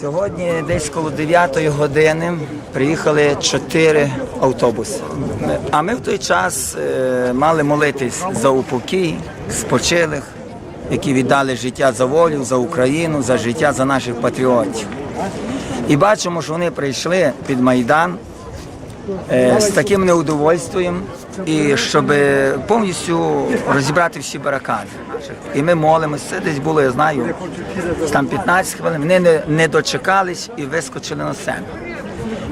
Сьогодні десь коло 9 години приїхали чотири автобуси. А ми в той час е, мали молитись за упокій спочилих, які віддали життя за волю, за Україну, за життя за наших патріотів. І бачимо, що вони прийшли під Майдан з таким неудовольствием, і щоб повністю розібрати всі барикади. наших. І ми молимося. Це десь було, я знаю, там 15 хвилин. Вони не, не дочекались і вискочили на сцену.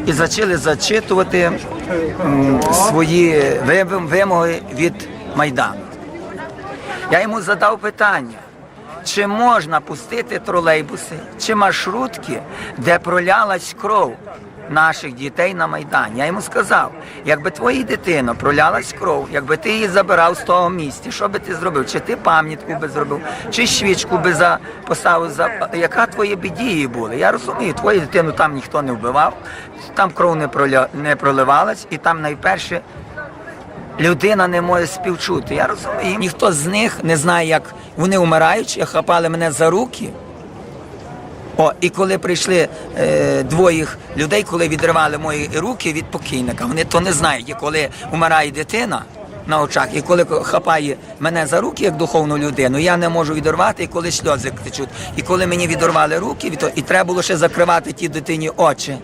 І почали зачитувати м, свої вимоги від Майдану. Я йому задав питання. Чи можна пустити тролейбуси чи маршрутки, де пролялась кров наших дітей на Майдані? Я йому сказав, якби твоїй дитино пролялась кров, якби ти її забирав з того місця, що би ти зробив? Чи ти пам'ятку би зробив, чи свічку би за поставив за яка твої б дії були? Я розумію, твою дитину там ніхто не вбивав, там кров не проля... не проливалась, і там найперше людина не може співчути. Я розумію. Ніхто з них не знає, як вони вмираючи, хапали мене за руки. О, і коли прийшли е, двоє людей, коли відривали мої руки від покійника, вони то не знають. І коли вмирає дитина на очах, і коли хапає мене за руки як духовну людину, я не можу відірвати, і коли сльози течуть. І коли мені відірвали руки, того- і треба було ще закривати тій дитині очі.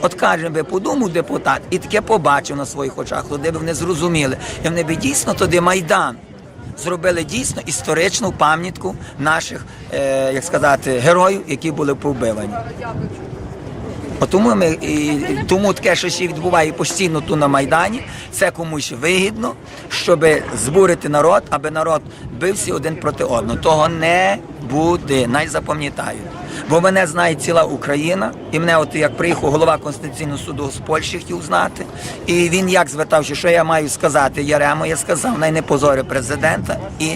От каже би, подумав депутат, і таке побачив на своїх очах, туди б вони зрозуміли. І вони б дійсно туди Майдан зробили дійсно історичну пам'ятку наших, е, як сказати, героїв, які були повбивані. Тому ми і тому таке, що ще відбуває постійно тут на Майдані, це комусь вигідно, щоб збурити народ, аби народ бився один проти одного. Того не буде, най запам'ятають. Бо мене знає ціла Україна, і мене, от як приїхав голова Конституційного суду з Польщі, хотів знати. І він як звертався, що я маю сказати Яремо, я сказав, най не позори президента і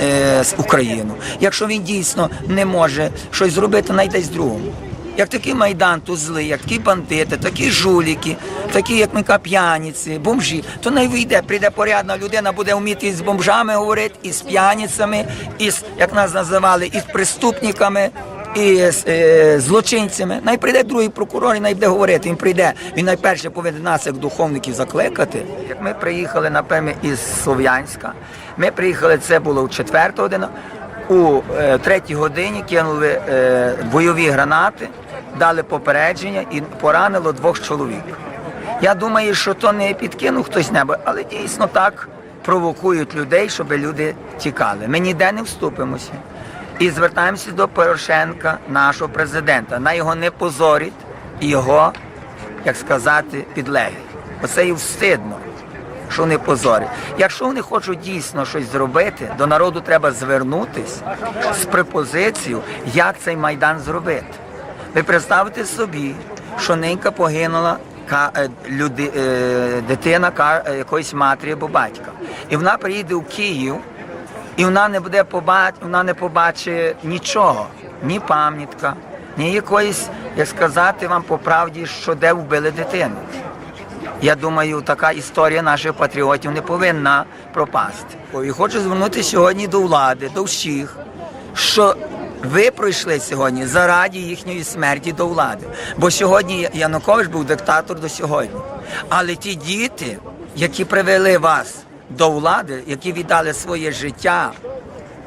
е, Україну. Якщо він дійсно не може щось зробити, най десь другому. Як такий майдан, то злий, як такі бандити, такі жуліки, такі, як ми п'яниці, бомжі, то не вийде, прийде порядна людина, буде вміти з бомжами говорити, і з п'яницями, і з, як нас називали, і з преступниками, і з е, злочинцями. Най прийде другий прокурор і най буде говорити. Він прийде. Він найперше повинен нас, як духовників, закликати. Як ми приїхали, напевне, із Слов'янська, ми приїхали, це було в четверту годину. У е, третій годині кинули е, бойові гранати, дали попередження і поранило двох чоловік. Я думаю, що то не підкинув хтось небо, але дійсно так провокують людей, щоб люди тікали. Ми ніде не вступимося. І звертаємося до Порошенка, нашого президента. На його не позорить і його, як сказати, підлеглі. Оце і встидно що вони позорять. Якщо вони хочуть дійсно щось зробити, до народу треба звернутись з пропозицією, як цей майдан зробити. Ви представте собі, що ненька погинула е, е, дитина е, якоїсь матері або батька. І вона приїде в Київ, і вона не буде побачити, вона не побачить нічого, ні пам'ятка, ні якоїсь, як сказати вам по правді, що де вбили дитину. Я думаю, така історія наших патріотів не повинна пропасти. І хочу звернутися сьогодні до влади, до всіх, що ви пройшли сьогодні заради їхньої смерті до влади. Бо сьогодні Янукович був диктатор до сьогодні. Але ті діти, які привели вас до влади, які віддали своє життя,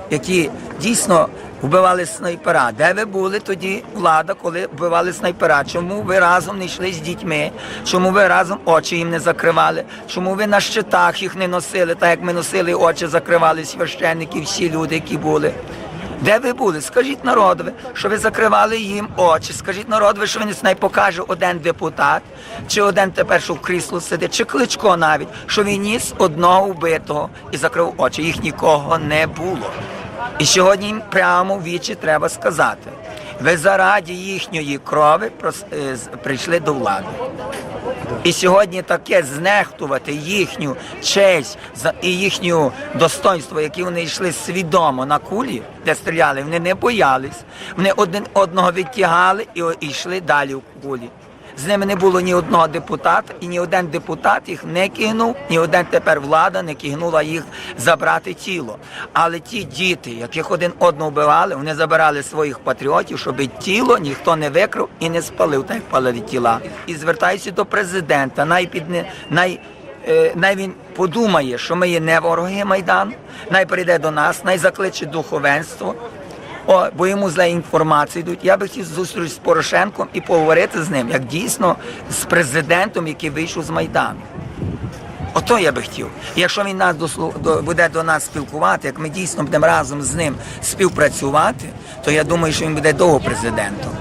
які дійсно вбивали снайпера. Де ви були тоді, влада, коли вбивали снайпера? Чому ви разом не йшли з дітьми? Чому ви разом очі їм не закривали? Чому ви на щитах їх не носили, так як ми носили очі, закривали священники, всі люди, які були? Де ви були? Скажіть народові, що ви закривали їм очі. Скажіть народові, що він не покаже один депутат, чи один тепер, що в крісло сидить, чи кличко навіть, що він ніс одного вбитого і закрив очі. Їх нікого не було. І сьогодні їм прямо в вічі треба сказати: ви заради їхньої крови е, прийшли до влади. І сьогодні таке знехтувати їхню честь і їхню достоинство, які вони йшли свідомо на кулі, де стріляли, вони не боялись. Вони один одного відтягали і йшли далі в кулі. З ними не було ні одного депутата, і ні один депутат їх не кигнув, ні один тепер влада не кигнула їх забрати тіло. Але ті діти, яких один одного вбивали, вони забирали своїх патріотів, щоб тіло ніхто не викрав і не спалив, так як палили тіла. І звертаюся до президента, най підне най. Е, Най він подумає, що ми є не вороги Майдану, най прийде до нас, най закличе духовенство, о, бо йому зле інформації йдуть. Я би хотів зустріч з Порошенком і поговорити з ним, як дійсно з президентом, який вийшов з Майдану. Ото я би хотів. Якщо він нас дослу- до, буде до нас спілкувати, як ми дійсно будемо разом з ним співпрацювати, то я думаю, що він буде довго президентом.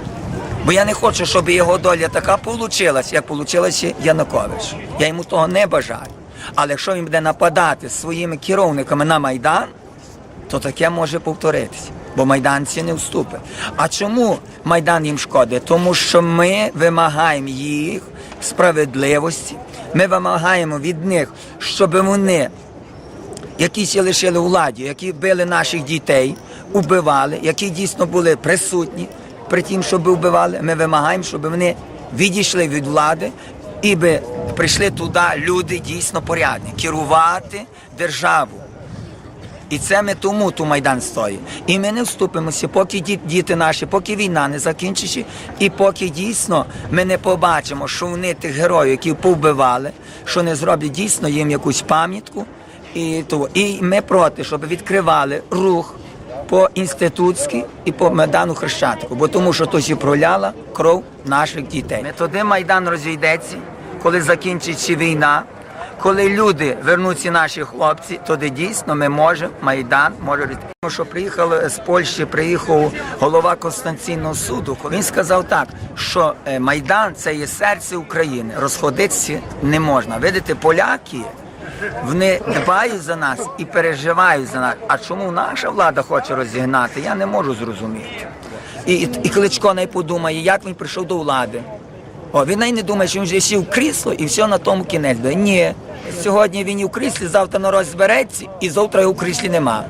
Бо я не хочу, щоб його доля така вийшла, як вийшла Янукович. Я йому того не бажаю. Але якщо він буде нападати своїми керівниками на Майдан, то таке може повторитися. Бо майданці не вступить. А чому Майдан їм шкодить? Тому що ми вимагаємо їх справедливості. Ми вимагаємо від них, щоб вони які ще лишили владі, які били наших дітей, убивали, які дійсно були присутні при тім, щоб вбивали. Ми вимагаємо, щоб вони відійшли від влади і би прийшли туди люди дійсно порядні, керувати державу. І це ми тому ту майдан стоїть. І ми не вступимося, поки діти наші, поки війна не закінчиться, і поки дійсно ми не побачимо, що вони тих героїв, які повбивали, що не зроблять дійсно їм якусь пам'ятку. І, то, і ми проти, щоб відкривали рух по інститутськи і по Майдану Хрещатику, бо тому що то ще проляла кров наших дітей. Ми туди Майдан розійдеться, коли закінчиться війна. Коли люди вернуться наші хлопці, тоді дійсно ми можемо майдан може. Тому що приїхав з Польщі, приїхав голова Конституційного суду. Він сказав так, що е, майдан це є серце України. Розходитися не можна. Видите, поляки. Вони дбають за нас і переживають за нас. А чому наша влада хоче розігнати, я не можу зрозуміти. І, і Кличко не подумає, як він прийшов до влади. О, він навіть не думає, що він вже сів в крісло і все на тому кінець. Ні. Сьогодні він і в кріслі, завтра народ збереться, і завтра його в кріслі нема.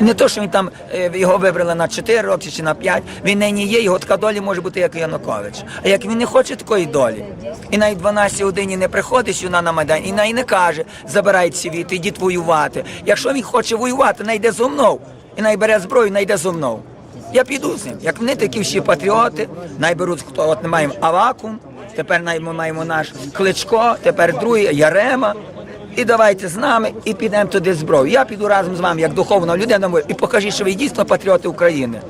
Не то, що він там е, його вибрали на 4 роки чи на 5, він нині є, його така доля може бути, як Янукович. А як він не хоче такої долі, і навіть 12 годині не приходить сюди на Майдан, і навіть не каже, забирайте світ, ідіть воювати. Якщо він хоче воювати, найде зо мною, і найбере зброю, найде зо мною. Я піду з ним. Як вони такі всі патріоти, найберуть хто от ми маємо Авакум, тепер ми маємо наш Кличко, тепер другий Ярема. І давайте з нами і підемо туди зброю. Я піду разом з вами, як духовна людина, і покажіть, що ви дійсно патріоти України.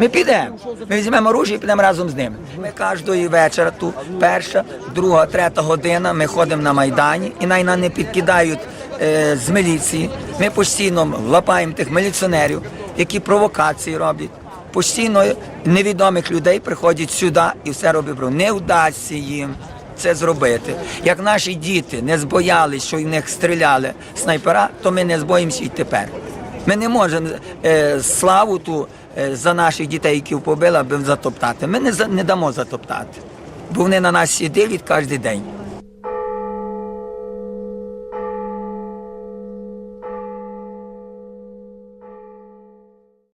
Ми підемо. Ми візьмемо оружие і підемо разом з ними. Ми кожної вечора, ту перша, друга, третя година. Ми ходимо на майдані і най не підкидають е, з міліції. Ми постійно лапаємо тих міліціонерів, які провокації роблять. Постійно невідомих людей приходять сюди і все роблять. Не вдасться їм це зробити. Як наші діти не збоялись, що в них стріляли снайпера, то ми не збоїмося і тепер. Ми не можемо е, славу ту е, за наших дітей, які побили, аби затоптати. Ми не, не дамо затоптати, бо вони на нас всі кожен день.